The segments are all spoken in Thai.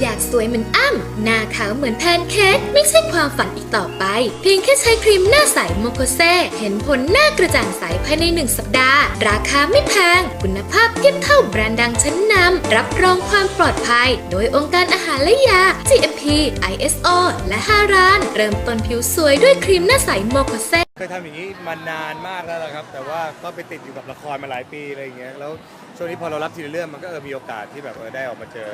อยากสวยเหมือนอ้ำหน้าขาวเหมือนแพนเค้กไม่ใช่ความฝันอีกต่อไป เพียงแค่ใช้ครีมหน้าใสโมโคเซเห็นผลหน้ากระจ่างใสภายในหนึ่งสัปดาห์ ราคาไม่แพง คุณภาพเทียบเท่าแบรนด์ดังชั้นนำรับรองความปลอดภัย โดยองค์การอาหารและยา GMP ISO และ5ร้าน เริ่มต้นผิวสวยด้วยครีมหน้าใสโมโคเซเคยทำอย่างนี้มานานมากแล้วล่ะครับ แต่ว่าก็ไปติดอยู่กับละครมาหลายปีอะไรอย่างเงี้ยแล้วช่วงนี้พอเรารับทีละเรื่องมันก็เออมีโอกาสที่แบบเออได้ออกมาเจอ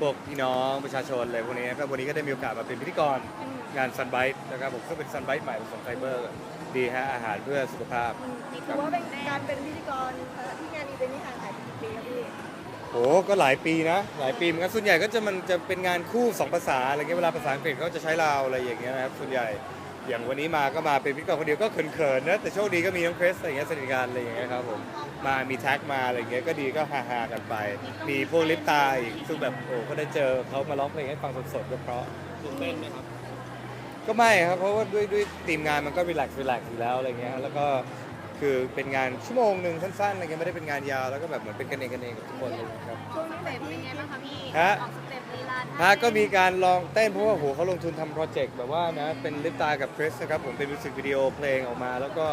พวกพี่น้องประชาชนอะไรพวกนี้ก็วันนี้ก็ได้มีโอกาสมาเป็นพิธีกรงานซันไบต์นะครับผมก็เป็นซันไบต์ใหม่ผสมไฟเบอร์ ดีฮะอาหารเพื่อสุขภาพถือว่าเป็นการเป็นพิธีกรเอ่อที่งานอีเวนต์นี่ห่างหายไปกี่ปีแล้วพี่โอ้ก็หลายปีนะ หลายปีเหมือนกันส่วนใหญ่ก็จะมันจะเป็นงานคู่สองภาษาอะไรเงี้ยเวลาภาษาอังกฤษเขาจะใช้ลาวอะไรอย่างเงี้ยนะครับส่วนใหญ่ อย่างวันนี้มาก็มาเป็นพิธีกรคนเดียวก็เขินๆนะแต่โชคดีก็มีน้องเครสอะไรเงี้ยสนิทกันอะไรอย่างเงี้ยครับผมมามีแท็กมาอะไรเงี้ยก็ดีก็ฮาๆกันไป มีพวกลิปตาอีกซึ่งแบบโอ้ก็ได้เจอเขามาร้องเพลงให้ฟังสดๆก็เพราะตื่นเต้นไหมครับก็ไม่ครับเพราะว่าด้วยด้วยทีมงานมันก็รีแลกซ์รีแลกซ์อยู่แล้วอะไรเงี้ยแล้วก็ คือเป็นงานชั่วโมงหนึ่งสั้นๆอะไรเงี้ยไม่ได้เป็นงานยาวแล้วก็แบบเหมือนเป็นกันเองกันเองกับทุกคนเลยครับ ช่วงนี้สเต็ปเป็นไงบ้างคะพี่ฮะ ออกสเต็ปลีลาฮะก็มีการลองเต้นเพราะว่าโหเขาลงทุนทำโปรเจกต์แบบว่านะเป็นลิปตากับคริสนะครับผมเป็นมิวสิกวิดีโอเพลงออกมา แล้วก็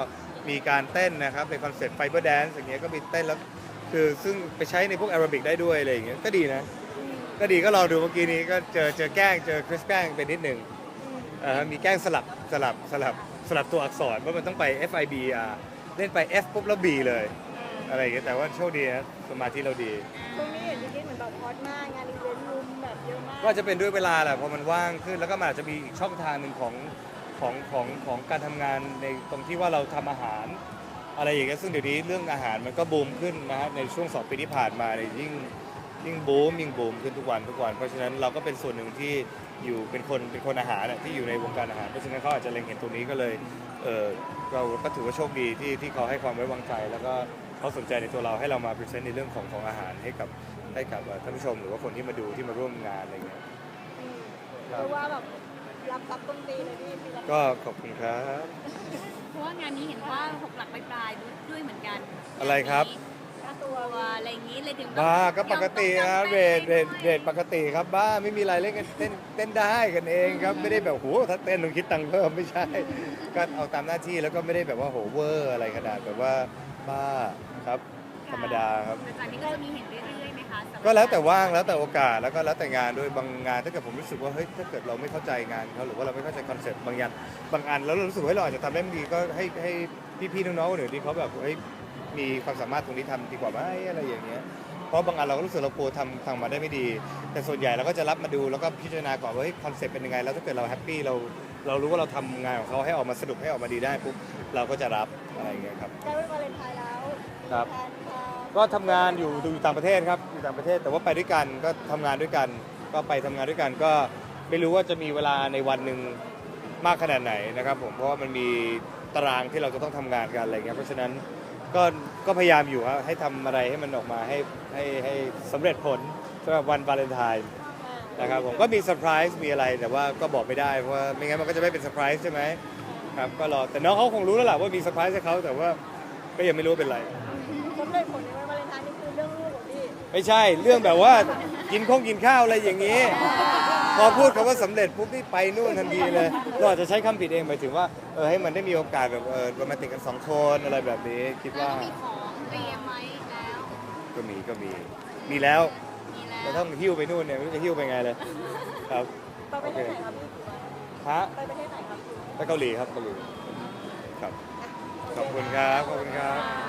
มีการเต้นนะครับในคอนเซ็ปต์ไฟเบอร์แดนซ์อย่างเงี้ยก็มีเต้นแล้วคือซึ่งไปใช้ในพวกแอโรบิกได้ด้วยอะไรอย่างเงี้ยก็ดีนะ ก็ดีก็ลองดูเมื่อกี้นี้ก็เจอเจอแกล้งเจอคริสแกล้งไปนิดหนึ่งเอ่อมีแกล้งสลับสลับสลับสลับตัวอักษรว่ามันต้องไป F I B R เล่นไป F ปุ๊บแล้ว B เลย อะไรอย่างเงี้ยแต่ว่าโชคดีนะสมาธิเราดี ช่วงนี้เห็นพี่กิ๊กเหมือนแบบฮอตมากงานอีเวนต์รุมแบบเยอะมากก็จะเป็นด้วยเวลาแหละพอมันว่างขึ้นแล้วก็มันอาจจะมีอีกช่องทางหนึ่งของของของของการทำงานในตรงที่ว่าเราทำอาหาร อะไรอย่างเงี้ยซึ่งเดี๋ยวนี้เรื่องอาหารมันก็บูมขึ้นนะฮะในช่วงสองปีที่ผ่านมาเนี่ยยิ่ง ยิ่งบูมยิ่งบูมขึ้นทุกวันทุกวัน เพราะฉะนั้นเราก็เป็นส่วนหนึ่งที่อยู่เป็นคนเป็นคนอาหารอะที่อยู่ในวงการอาหาร เพราะฉะนั้นเขาอาจจะเล็งเห็นตรงนี้ก็เลยเออเราก็ถือว่าโชคดีที่ที่เขาให้ความไว้วางใจ แล้วก็เขาสนใจในตัวเราให้เรามาพรีเซนต์ในเรื่องของของอาหารให้กับให้กับเอ่อท่านผู้ชมหรือว่าคนที่มาดูที่มาร่วมงานอะไรเงี้ยอืมเพราะว่าแบบรับรับต้นตีเลยพี่พี่รับก็ขอบคุณครับ เพราะว่างานนี้เห็นว่าหกหลักปลายๆด้วยเหมือนกันอะไรครับค่า ตัวตัวอะไรอย่างนี้เลยถึงบ้าก็ปกตินะยอมเรต้ทองเรทจำเรทปกติครับบ้าไม่มีอะไรเล่นกันเต้นเต้นได้กันเองครับไม่ได้แบบโหถ้าเต้นต้องคิดตังค์เพิ่มไม่ใช่ ก็เอาตามหน้าที่แล้วก็ไม่ได้แบบว่าโหเวอร์อะไรขนาดแบบว่าบ้าครับ ธรรมดาครับ แต่จากนี้ก็จะมีเห็นเรื่อยๆไหมคะสำหรับก็แล้วแต่ว่างแล้วแต่โอกาสแล้วก็แล้วแต่งานด้วยบางงานถ้าเกิดผมรู้สึกว่าเฮ้ยถ้าเกิดเราไม่เข้าใจงานเขาหรือว่าเราไม่เข้าใจคอนเซ็ปต์บางอย่างบางอันแล้วเรารู้สึกว่าเฮ้ยเราอาจจะทำได้ไม่ดีก็ให้ให้พี่ๆน้องๆคนอื่นที่เขาแบบเฮ้ย มีความสามารถตรงนี้ทำดีกว่าไหมอะไรอย่างเงี้ยเพราะบางอันเราก็รู้สึกเรากลัวทำทำมาได้ไม่ดี แต่ส่วนใหญ่เราก็จะรับมาดูแล้วก็พิจารณาก่อนว่าเฮ้ยคอนเซ็ปต์เป็นยังไง แล้วถ้าเกิดเราแฮปปี้เราเรารู้ว่าเราทำงานของเขาให้ออกมาสนุกให้ออกมาดีได้ปุ๊บเราก็จะรับอะไรอย่างเงี้ยครับใกล้วันวาเลนไทน์แล้วครับมีแผนพาก็ทำงานอยู่อยู่ต่างประเทศครับอยู่ต่างประเทศแต่ว่าไปด้วยกันก็ทำงานด้วยกัน ก็ไปทำงานด้วยกันก็ไม่รู้ว่าจะมีเวลาในวันหนึ่งมากขนาดไหนนะครับผมเพราะว่ามันมีตารางที่เราจะต้องทำงานกันอะไรเงี้ยเพราะฉะนั้น ก็ก็พยายามอยู่ครับให้ทำอะไรให้มันออกมาให้ให้ให้สำเร็จผลสำหรับวันวาเลนไทน์นะครับผมก็มีเซอร์ไพรส์มีอะไรแต่ว่าก็บอกไม่ได้เพราะว่าไม่งั้นมันก็จะไม่เป็นเซอร์ไพรส์ใช่ไหมครับก็รอแต่น้องเขาคงรู้แล้วแหละว่ามีเซอร์ไพรส์ให้เขาแต่ว่าก็ยังไม่รู้ว่าเป็นอะไร สำเร็จผลในวันวาเลนไทน์นี่คือเรื่องลูกของพี่ไม่ใช่เรื่องแบบว่ากินข้องกินข้าวอะไรอย่างนี้ พอพูดคำว่าสำเร็จปุ๊บนี่ไปนู่นทันทีเลยเราอาจจะใช้คำผิดเองหมายถึงว่าเออให้มันได้มีโอกาสแบบเออโรแมนติกกันสองคนอะไรแบบนี้ คิดแล้วว่าก็มีของเตรียมไว้แล้วก็มีก็มีมีแล้วมีแล้วแต่ต้องหิ้วไปนู่นเนี่ยไม่รู้จะหิ้วไปไงเลยครับไปประเทศไหนครับพี่ฮะไปประเทศไหนครับ ไปเกาหลีครับเกาหลีครับขอบคุณครับขอบคุณครับครับเ